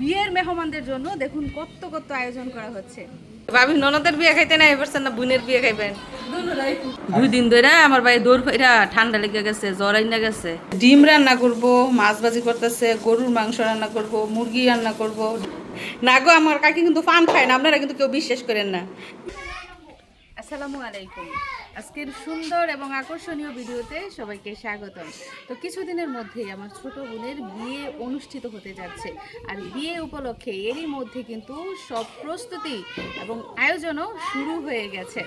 বিয়ের মেহমানদের জন্য দেখুন কত কত আয়োজন করা হচ্ছে। ভাবি ননদের বিয়ে খাইতে না এবার না বোনের বিয়ে খাইবেন। দুই দিন ধরে। আমার ভাই দৌড় ফাইরা ঠান্ডা লেগে গেছে জ্বর আইনা গেছে। ডিম রান্না করব মাছ ভাজি করতেছে গরুর মাংস রান্না করব মুরগি রান্না করব। না গো আমার কাকি কিন্তু পান খায় না আপনারা কিন্তু কেউ বিশ্বাস করেন না। আসসালামু আলাইকুম। আজকের সুন্দর এবং আকর্ষণীয় ভিডিওতে সবাইকে স্বাগতম। তো কিছুদিনের মধ্যেই আমার ছোট বোনের বিয়ে অনুষ্ঠিত হতে যাচ্ছে। আর বিয়ে উপলক্ষে এরই মধ্যে কিন্তু সব প্রস্তুতি এবং আয়োজনও শুরু হয়ে গেছে।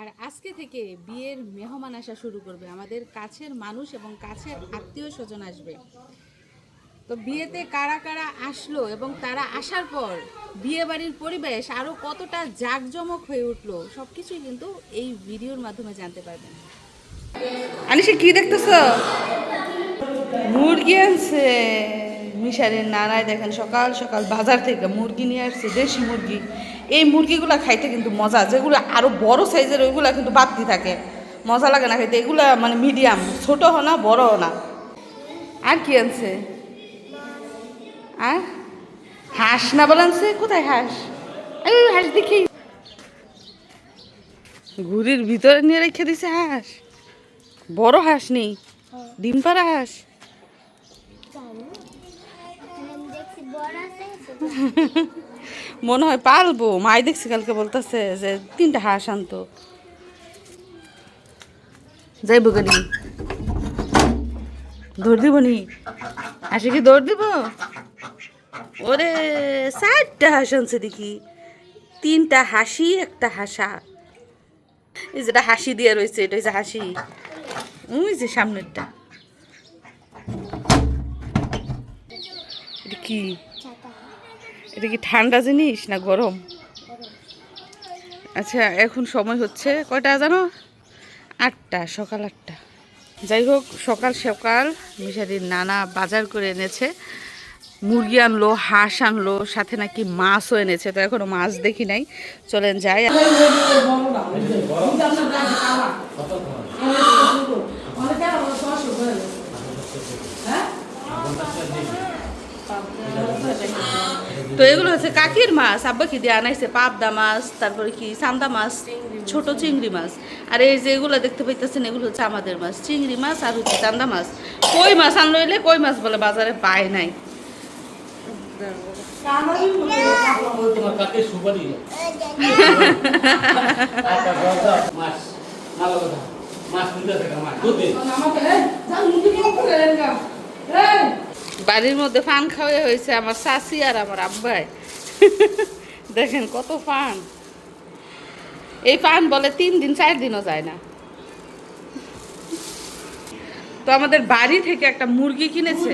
আর আজকে থেকে বিয়ের মেহমান আসা শুরু করবে। আমাদের কাছের মানুষ এবং কাছের আত্মীয় স্বজন আসবে। তো বিয়েতে কারা কারা আসলো এবং তারা আসার পর বিয়ে বাড়ির পরিবেশ আরও কতটা জাঁকজমক হয়ে উঠল, সবকিছুই কিন্তু এই ভিডিওর মাধ্যমে জানতে পারবেন। আনিসে কি দেখতেছ? মুরগি আনছে। মিশারের নানায় দেখেন, সকাল সকাল বাজার থেকে মুরগি নিয়ে আসছে, দেশি মুরগি। এই মুরগিগুলো খাইতে কিন্তু মজা, যেগুলো আরও বড় সাইজের, ওইগুলো কিন্তু বাড়তি থাকে। মজা লাগে না খাইতে, এগুলা মানে মিডিয়াম ছোট হো না বড় হো না। আর কি আনছে? আর হাঁস না বলে সে, কোথায় হাঁস? এই হাঁস দেখি। ঘুড়ির ভিতরে নিয়ে রেখে দিছে হাঁস। বড় হাঁস নেই, ডিম পাড়া হাঁস। মনে হয় পালবো, মাই দেখছি কালকে বলতেছে যে তিনটা হাঁস আনতো। যাইব গাড়ি দৌড় দিব নি? হাসি কি দৌড় দিব? ওরে চারটা হাঁস আনছে দেখি তিনটা হাসি, একটা হাসা। এই যেটা হাসি দিয়ে রয়েছে, এটা হচ্ছে হাসি। ওই যে সামনেরটা। এটা কি? এটা কি ঠান্ডা জিনিস না গরম? আচ্ছা এখন সময় হচ্ছে কয়টা জানো? আটটা, সকাল আটটা। যাই হোক, সকাল সকাল মিশারির নানা বাজার করে এনেছে। মুরগি আনলো, হাঁস আনলো, সাথে নাকি মাছও এনেছে, তো এখনও মাছ দেখি নাই। চলেন যাই। তো এগুলো হচ্ছে কাকির মাছ। আব্বা কি দিয়ে আনাইছে? পাবদা মাছ, তারপরে কি সান্দা মাছ, ছোট চিংড়ি মাছ। আর এই যে এগুলো দেখতে পাইতেছেন, এগুলো হচ্ছে আমাদের মাছ। চিংড়ি মাছ আর হচ্ছে চান্দা মাছ। কই মাছ আনলো এলে? কই মাছ বলে বাজারে পায় নাই। বাড়ির মধ্যে ফান খাওয়া হয়েছে আমার শাশি আর আমার আব্বাই। দেখেন কত ফান। এই ফান বলে তিন দিন, চার দিনও যায় না। তো আমাদের বাড়ি থেকে একটা মুরগি কিনেছে।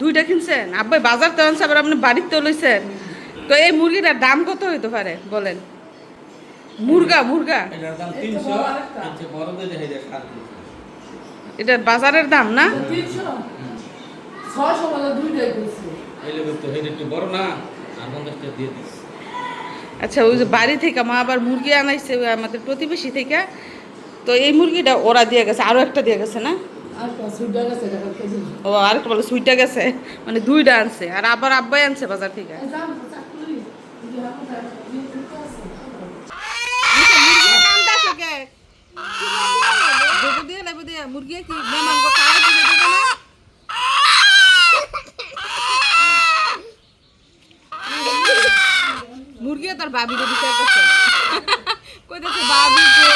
দুইটা কিনছেন? আব্বাই বাজার তো আনছে আবার আপনি বাড়িতে লইছেন। তো এই মুরগিটার দাম কত হইতে পারে? বলেন। মুরগা মুরগা। এটার বাজারের দাম না? এটা আচ্ছা ওই যে বাড়ি থেকে মা আবার মুরগি আনাইছে আমাদের প্রতিবেশী থেকে। তো এই মুরগিটা ওরা দিয়ে গেছে আরও একটা দিয়ে গেছে না? ও আরেকটা বলে সুইটা গেছে মানে দুইটা আনছে আর আবার আব্বাই আনছে বাজার থেকে। মুরগি কি? মেহমান গো খাওয়া দিবে দিবে না মুরগি তার বাবি দিতে কইতেছে বাবি গো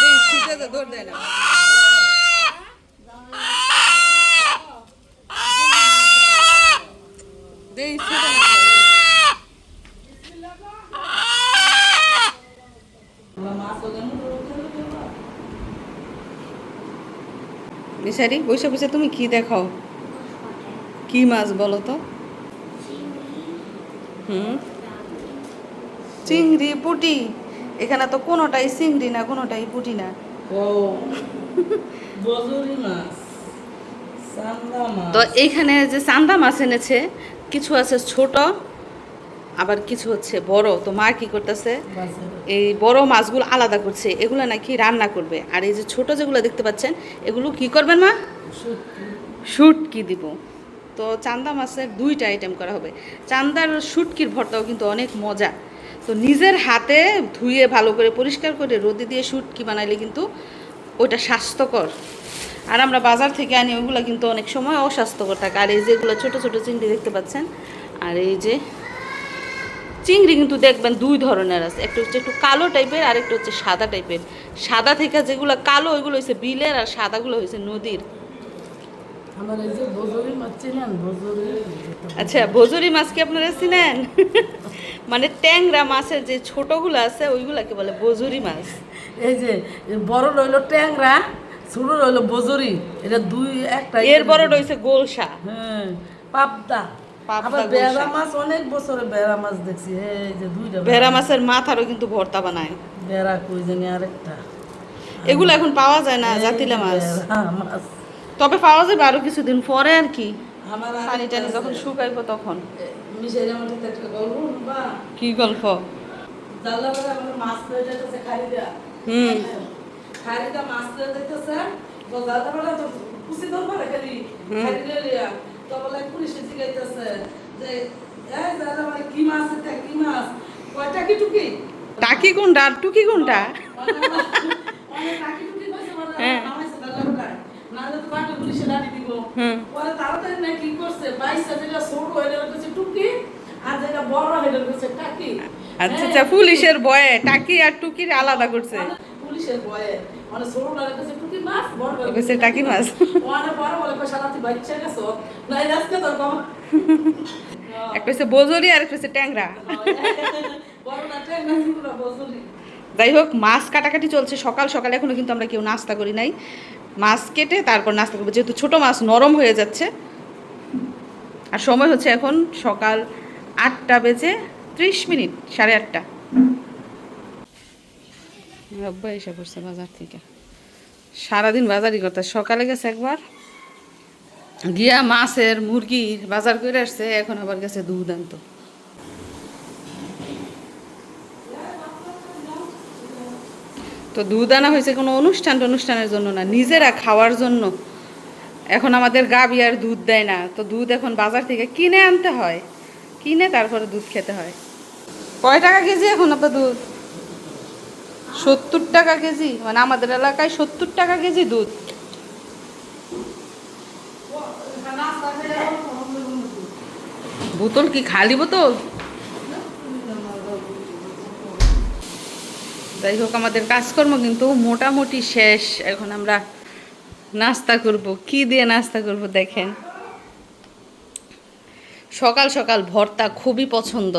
দেই ছুটে তো দৌড় দেয় না দেই ছুটে না মিশারি বসে বসে তুমি কি দেখাও? কি মাছ বলো তো? হুম? চিংড়ি পুটি। এখানে তো কোনোটাই চিংড়ি না কোনোটাই পুটি না। তো এইখানে যে চান্দা মাছ এনেছে কিছু আছে ছোট আবার কিছু হচ্ছে বড় তো মা কি করতেছে? এই বড় মাছগুলো আলাদা করছে এগুলো নাকি রান্না করবে। আর এই যে ছোট যেগুলো দেখতে পাচ্ছেন এগুলো কি করবেন মা? শুটকি। দিব। তো চান্দা মাছের দুইটা আইটেম করা হবে। চান্দার শুটকির ভর্তাও কিন্তু অনেক মজা। তো নিজের হাতে ধুয়ে ভালো করে পরিষ্কার করে রোদে দিয়ে শুটকি বানাইলে কিন্তু ওইটা স্বাস্থ্যকর। আর আমরা বাজার থেকে আনি ওইগুলো কিন্তু অনেক সময় অস্বাস্থ্যকর থাকে। আর এই যেগুলো ছোট ছোট চিংড়ি দেখতে পাচ্ছেন আর এই যে চিংড়ি কিন্তু দেখবেন দুই ধরনের আছে। একটা হচ্ছে একটু কালো টাইপের আর একটা হচ্ছে সাদা টাইপের। সাদা থেকে যেগুলো কালো ওইগুলো হচ্ছে বিলের আর সাদাগুলো হয়েছে নদীর। আমার এই যে বজরি মাছ চিনেন? বজরি আচ্ছা ভোজরি মাছ কি আপনারা চিনেন? মানে ট্যাংরা মাছের যে ছোটগুলো আছে ওইগুলাকে বলে বজুরি মাছ। এই যে বড় রইল ট্যাংরা ছোট রইল বজরি এটা দুই একটা এর বড় রয়েছে গোলসা। হ্যাঁ পাবদা। বেড়া মাছ অনেক বছরে বেড়া মাছ দেখছি এই যে দুইটা ভেড়া মাছের মাথারও কিন্তু ভর্তা বানায়। বেড়া কই জানি আরেকটা। এগুলো এখন পাওয়া যায় না জাতিলা মাছ। তবে পাওয়া যাবে আরও কিছুদিন পরে আর কি। পানি টানি যখন শুকাইবো তখন। কি গল্প? হুম। মাছ তো বেলা পুলিশে জিগাইতেছে যে এই জানলা মানে কি মাছ এটা? কি মাছ? কয়টা কি টুকি? টাকি কোনটা? টুকি কোনটা? হ্যাঁ। আচ্ছা আচ্ছা পুলিশের বয়ে টাকি আর টুকির আলাদা করছে। পুলিশের ভয়ে। মানে মাছ বড় কইছে টাকি মাছ? বড় বলে কই শালা বাচ্চা গেছো? নাই আজকে তোর কম একটা হচ্ছে বজরি আর ট্যাংরা। যাই হোক মাছ কাটাকাটি চলছে সকাল সকাল এখনও কিন্তু আমরা কেউ নাস্তা করি নাই। মাছ কেটে তারপর নাস্তা করব। যেহেতু ছোট মাছ নরম হয়ে যাচ্ছে। আর সময় হচ্ছে এখন সকাল আটটা বেজে ত্রিশ মিনিট সাড়ে আটটা। আব্বা এসে পড়ছে বাজার থেকে? সারাদিন বাজারই করতে সকালে গেছে একবার, গিয়া মাছের মুরগির বাজার করে আসছে, এখন আবার গেছে দুধ আনতো। তো দুধ আনা হয়েছে কোনো অনুষ্ঠান অনুষ্ঠানের জন্য না, নিজেরা খাওয়ার জন্য। এখন আমাদের গাবি আর দুধ দেয় না, তো দুধ এখন বাজার থেকে কিনে আনতে হয়। কিনে তারপরে দুধ খেতে হয়। কয় টাকা কেজি এখন আপনার দুধ? সত্তর টাকা কেজি মানে আমাদের এলাকায় সত্তর টাকা কেজি দুধ। বোতল কি খালি বোতল? যাই হোক, আমাদের কাজকর্ম কিন্তু মোটামুটি শেষ। এখন আমরা নাস্তা করব। কি দিয়ে নাস্তা করব দেখেন? সকাল সকাল ভর্তা খুবই পছন্দ।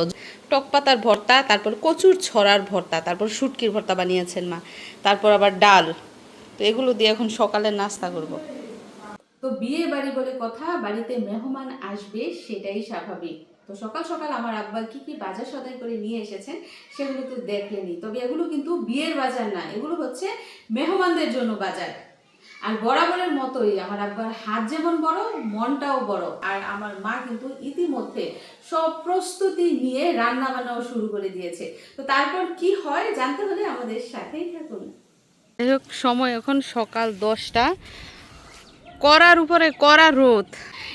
টক পাতার ভর্তা, তারপর কচুর ছড়ার ভর্তা, তারপর শুটকির ভর্তা বানিয়েছেন মা, তারপর আবার ডাল। তো এগুলো দিয়ে এখন সকালে নাস্তা করব। তো বিয়ে বাড়ি বলে কথা, বাড়িতে মেহমান আসবে সেটাই স্বাভাবিক। তো সকাল সকাল আমার আব্বা কি কি বাজার সদাই করে নিয়ে এসেছেন সেগুলো তো দেখলেনি তবে এগুলো কিন্তু বিয়ের বাজার না, এগুলো হচ্ছে মেহমানদের জন্য বাজার। আর বরাবরের মতোই আমার আব্বার হাত যেমন বড়, মনটাও বড়। আর আমার মা কিন্তু ইতিমধ্যে সব প্রস্তুতি নিয়ে রান্না বান্নাও শুরু করে দিয়েছে। তো তারপর কি হয় জানতে হলে আমাদের সাথেই থাকুন। যাই হোক, সময় এখন সকাল দশটা। করার উপরে করা রোদ।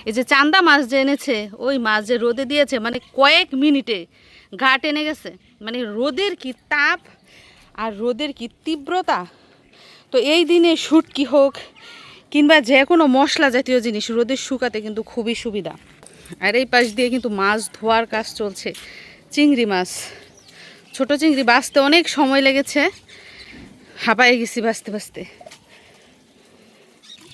এই যে চান্দা মাছ যে এনেছে, ওই মাছ যে রোদে দিয়েছে মানে কয়েক মিনিটে ঘাট এনে গেছে। মানে রোদের কি তাপ আর রোদের কি তীব্রতা? তো এই দিনে শুটকি হোক, কিংবা যে কোনো মশলা জাতীয় জিনিস রোদে শুকাতে কিন্তু খুবই সুবিধা। আর এই পাশ দিয়ে কিন্তু মাছ ধোয়ার কাজ চলছে, চিংড়ি মাছ। ছোট চিংড়ি বাঁচতে অনেক সময় লেগেছে, হাঁপায়ে গেছি বাঁচতে বাঁচতে।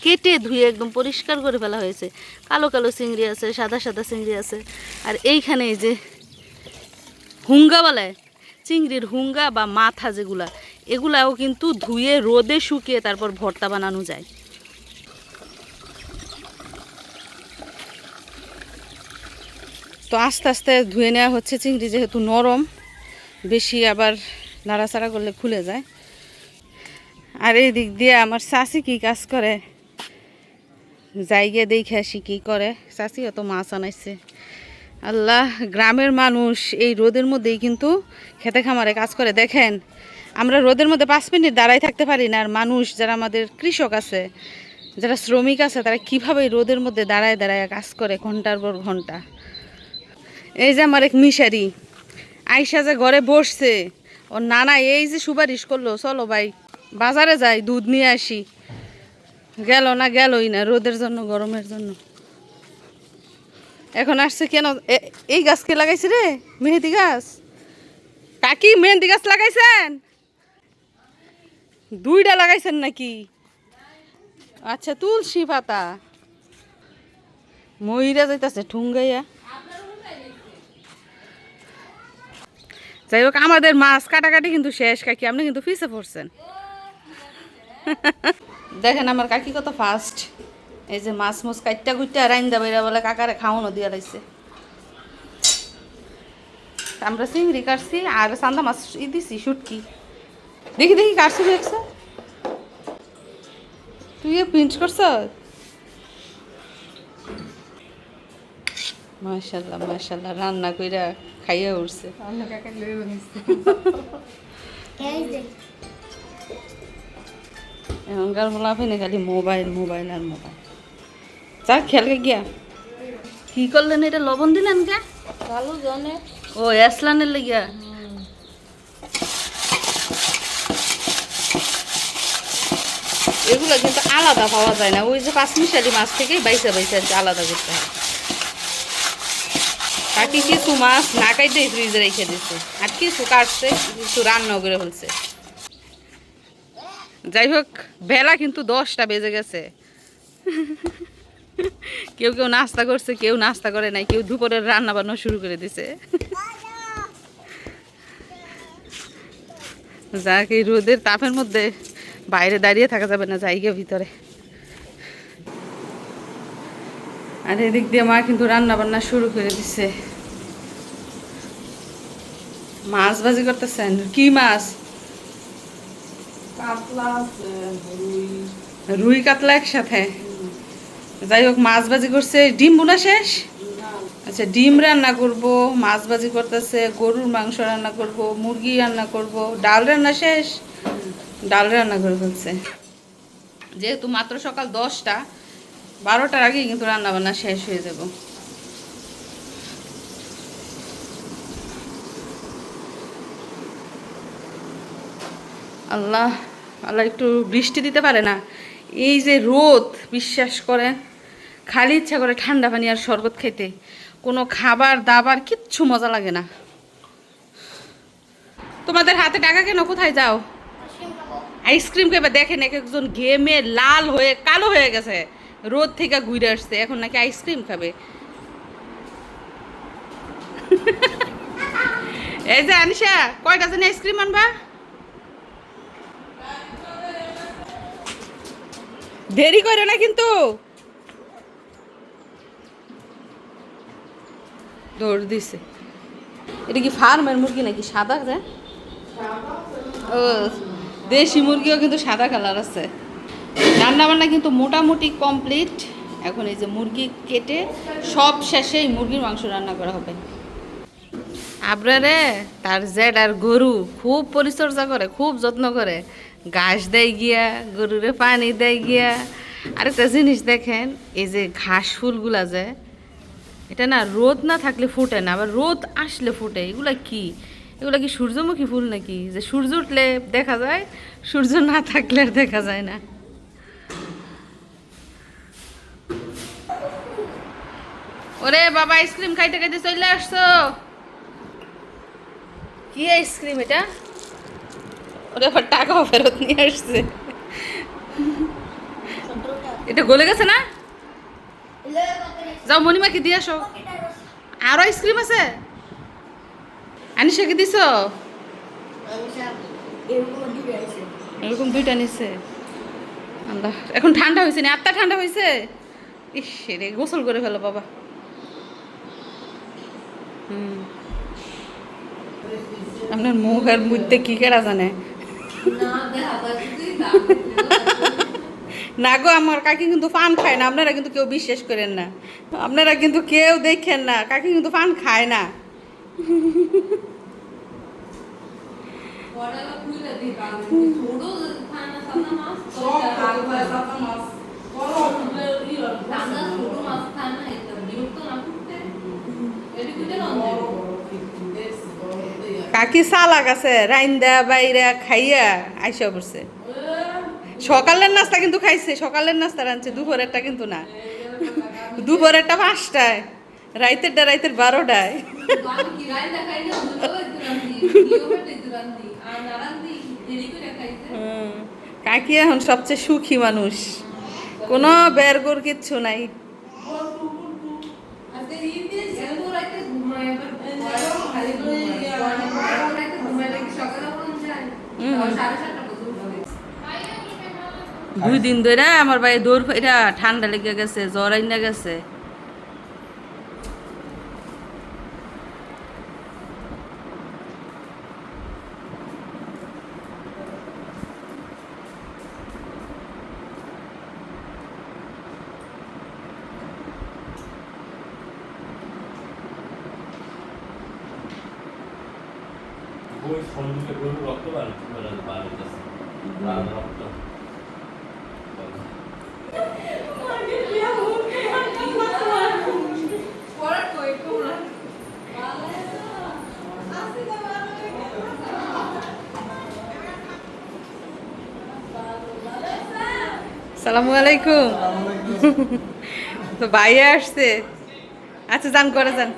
কেটে ধুয়ে একদম পরিষ্কার করে ফেলা হয়েছে। কালো কালো চিংড়ি আছে, সাদা সাদা চিংড়ি আছে। আর এইখানে এই যে হুঙ্গা বলে চিংড়ির হুঙ্গা বা মাথা যেগুলা এগুলাও কিন্তু ধুয়ে, রোদে শুকিয়ে তারপর ভর্তা বানানো যায়। তো আস্তে আস্তে ধুয়ে নেওয়া হচ্ছে, চিংড়ি যেহেতু নরম, বেশি আবার নাড়াচাড়া করলে খুলে যায়। আর এই দিক দিয়ে আমার শাশি কি কাজ করে? গিয়ে দেখে আসি কী করে। চাষি অত মাছ আনাইছে। আল্লাহ, গ্রামের মানুষ এই রোদের মধ্যেই কিন্তু খেতে খামারে কাজ করে। দেখেন আমরা রোদের মধ্যে পাঁচ মিনিট দাঁড়াই থাকতে পারি না, আর মানুষ যারা আমাদের কৃষক আছে, যারা শ্রমিক আছে, তারা কীভাবে রোদের মধ্যে দাঁড়ায় দাঁড়ায় কাজ করে ঘণ্টার পর ঘণ্টা? এই যে আমার এক মিশারি, আইসা যে ঘরে বসছে ও নানা এই যে সুপারিশ করল, চলো ভাই, বাজারে যাই, দুধ নিয়ে আসি। গেল না গেলই না, রোদের জন্য, গরমের জন্য। এখন আসছে কেন? এই গাছ কে লাগাইছে রে? মেহেদি গাছ? কাকি মেহেদি গাছ লাগাইছেন? দুইটা লাগাইছেন নাকি? আচ্ছা তুলসী পাতা। ময়ূরা যাইতাছে ঠুঙ্গাইয়া। যাই হোক, আমাদের মাছ কাটাকাটি কিন্তু শেষ, কাকি। আপনি কিন্তু পিছে পড়ছেন। দেখেন আমার কাকি কত ফাস্ট এই যে মাছ মাছ কাইটটা কুইটটা রাইন্দা বাইরা বলে কাকারে খাওয়ানো দিয়া লাইছে। আমরা চিংড়ি কাটছি আর চান্দা মাছ ই দিছি, শুটকি। দেখি দেখি কাটছি দেখছে? তুই প্রিন্ট করছ? মাশাল্লাহ মাশাল্লাহ রান্না কইরা খাইয়া উঠছে। এখনকার বলা ফেনে খালি মোবাইল মোবাইল আর মোবাইল। যা খেলকে গিয়া। কি করলেন এটা? লবণ দিলেন কে? ভালো জনে ও এসলানের লেগিয়া? এগুলো কিন্তু আলাদা পাওয়া যায় না। ওই যে পাঁচ মিশালি মাছ থেকেই বাইসা বাইসা আলাদা করতে হয়। কাকি কিছু মাছ না কাইতে ফ্রিজে রেখে দিচ্ছে আর কিছু কাটছে, কিছু রান্না করে ফেলছে। যাই হোক, বেলা কিন্তু দশটা বেজে গেছে। কেউ কেউ নাস্তা করছে, কেউ নাস্তা করে নাই, কেউ দুপুরের রান্না বান্না শুরু করে দিছে। যাক, এই রোদের তাপের মধ্যে বাইরে দাঁড়িয়ে থাকা যাবে না জায়গা ভিতরে। আর এদিক দিয়ে মা কিন্তু রান্না বান্না শুরু করে দিছে। মাছ ভাজি করতেছেন? কি মাছ? রুই। কাতলা একসাথে? যাই হোক মাছ ভাজি করছে। ডিম বোনা শেষ? আচ্ছা ডিম রান্না করব মাছ ভাজি করতেছে গরুর মাংস রান্না করব মুরগি রান্না করব ডাল রান্না শেষ? ডাল রান্না করে ফেলছে। যেহেতু মাত্র সকাল দশটা, বারোটার আগেই কিন্তু রান্না বান্না শেষ হয়ে যাব। আল্লাহ আল্লাহ একটু বৃষ্টি দিতে পারে না? এই যে রোদ, বিশ্বাস করেন? খালি ইচ্ছা করে ঠান্ডা পানি আর শরবত খেতে। কোনো খাবার, দাবার, কিচ্ছু মজা লাগে না। তোমাদের হাতে টাকা কেন? কোথায় যাও? আইসক্রিম খাবে দেখেন এক একজন ঘেমে লাল হয়ে, কালো হয়ে গেছে। রোদ থেকে ঘুরে আসছে, এখন নাকি আইসক্রিম খাবে। এই যে আনিশা, কয়টা জানি আইসক্রিম আনবা? দেরি করে না কিন্তু। দৌড় দিছে। এটা কি ফার্মের মুরগি নাকি সাদা যে? ও। দেশি মুরগিও কিন্তু সাদা কালার আছে। রান্না বান্না কিন্তু মোটামুটি কমপ্লিট এখন এই যে মুরগি কেটে সব শেষেই মুরগির মাংস রান্না করা হবে। আবরারে, তার জেড আর গরু খুব পরিচর্যা করে, খুব যত্ন করে। ঘাস দেয় গিয়া, গরুরে পানি দেয় গিয়া। আরেকটা জিনিস দেখেন, এই যে ঘাস ফুলগুলা যে, এটা না রোদ না থাকলে ফুটে না, আবার রোদ আসলে ফুটে, এগুলা কি? এগুলা কি সূর্যমুখী ফুল নাকি? যে সূর্য উঠলে দেখা যায়, সূর্য না থাকলে আর দেখা যায় না। ওরে বাবা, আইসক্রিম খাইতে খাইতে চলে আসছো? কি আইসক্রিম এটা? ওরে আবার টাকাও ফেরত নিয়ে আসছে। এটা গলে গেছে না? যাও মণিমাকে দিয়ে আসো। আরও আইসক্রিম আছে? আনিশাকে দিছ? এরকম দুইটা নিছে। আল্লাহ, এখন ঠান্ডা হয়েছে না আত্মা ঠান্ডা হয়েছে ইস রে গোসল করে ফেলো বাবা। হুম। আপনার মুখ আর মধ্যে কি কেরা জানে? না গো, আমার কাকি কিন্তু পান খায় না, আপনারা কিন্তু কেউ বিশ্বাস করেন না। আপনারা কিন্তু কেউ দেখেন না, কাকি কিন্তু পান খায় না। কাকি চালাক আছে রাইন্দা বাইরা খাইয়া, আইসা পড়ছে সকালের নাস্তা কিন্তু খাইছে, সকালের নাস্তা রাঁধছে, দুপুরেরটা কিন্তু না। দুপুরেরটা পাঁচটায়। রাইতেরটা রাইতের বারোটায়। কাকি এখন সবচেয়ে সুখী মানুষ। কোনো বেরগোর কিচ্ছু নাই। দুই দিন ধরে আমার ভাই দৌড় ঠান্ডা লেগে গেছে জ্বর আইনা গেছে। ওই গরু রক্ত বার বার হইতেছে রক্ত। সালামু আলাইকুম। তো ভাইয়া আসছে। আচ্ছা যান করে যান।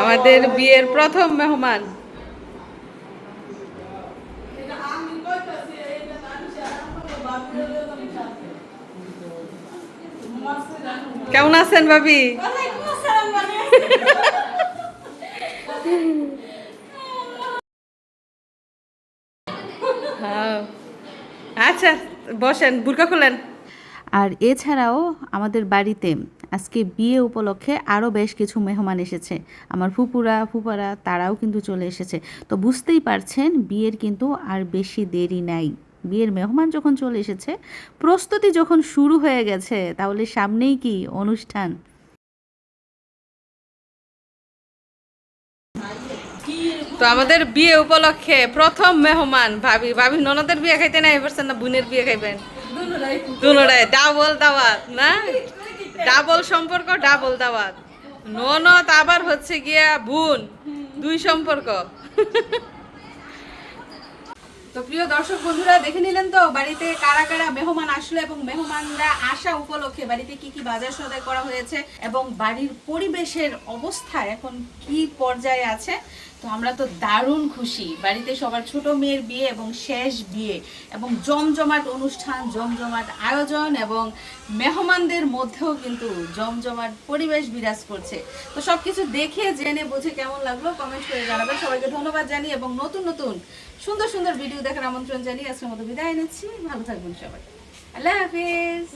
আমাদের বিয়ের প্রথম মেহমান। কেমন আছেন ভাবি। হ্যাঁ আচ্ছা বসেন, বুরকা খুলেন আর এছাড়াও আমাদের বাড়িতে আজকে বিয়ে উপলক্ষে আরও বেশ কিছু মেহমান এসেছে। আমার ফুপুরা ফুপারা তারাও কিন্তু চলে এসেছে। তো বুঝতেই পারছেন বিয়ের কিন্তু আর বেশি দেরি নাই। বিয়ের মেহমান যখন চলে এসেছে প্রস্তুতি যখন শুরু হয়ে গেছে তাহলে সামনেই কি অনুষ্ঠান? তো আমাদের বিয়ে উপলক্ষে প্রথম মেহমান ভাবি। ভাবি ননদের বিয়ে খাইতে নাই এবার না বোনের বিয়ে খাইবেন? দুনোটাই ডাবল দাওয়াত না? ডাবল সম্পর্ক, ডাবল দাওয়াত। ননদ আবার হচ্ছে গিয়া বোন, দুই সম্পর্ক। তো প্রিয় দর্শক বন্ধুরা, দেখে নিলেন তো বাড়িতে কারা কারা মেহমান আসলো এবং মেহমানরা আসা উপলক্ষে বাড়িতে কি কি বাজার সদাই করা হয়েছে এবং বাড়ির পরিবেশের অবস্থা এখন কি পর্যায়ে আছে? তো আমরা তো দারুণ খুশি। বাড়িতে সবার ছোট মেয়ের বিয়ে এবং শেষ বিয়ে এবং জমজমাট অনুষ্ঠান, জমজমাট আয়োজন এবং মেহমানদের মধ্যেও কিন্তু জমজমাট পরিবেশ বিরাজ করছে। তো সবকিছু দেখে, জেনে, বুঝে কেমন লাগল কমেন্ট করে জানাবেন। সবাইকে ধন্যবাদ জানি এবং নতুন নতুন, সুন্দর সুন্দর ভিডিও দেখার আমন্ত্রণ জানিয়ে আজকের মতো বিদায় নিচ্ছি। ভালো থাকবেন সবাই। আল্লাহ হাফিজ।